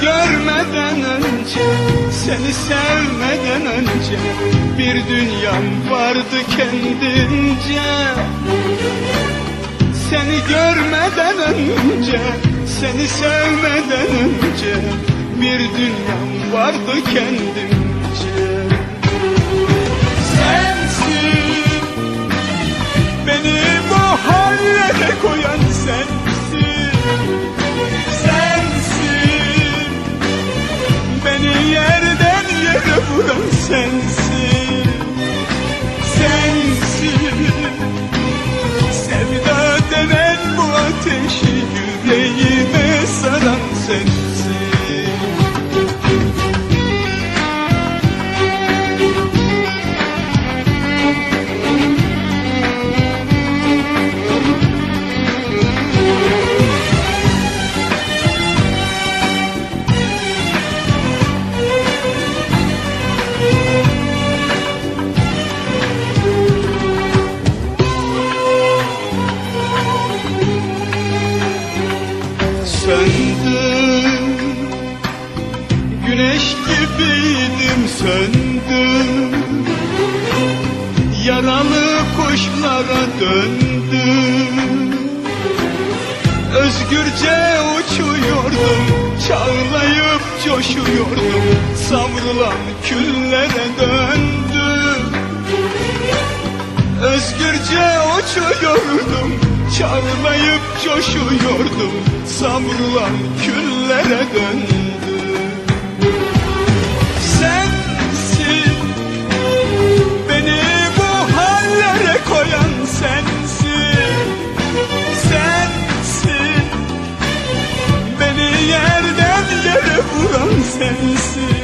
Görmeden önce Seni sevmeden önce Bir dünyam vardı kendince. Seni görmeden önce, seni sevmeden önce Bir dünyam vardı kendimce eyes. Gibiydim söndüm. Yaralı kuşlara döndüm. Özgürce uçuyordum Çağlayıp coşuyordum. Savrulan küllere döndüm. Özgürce uçuyordum Çağlayıp coşuyordum. Savrulan küllere döndüm sensiz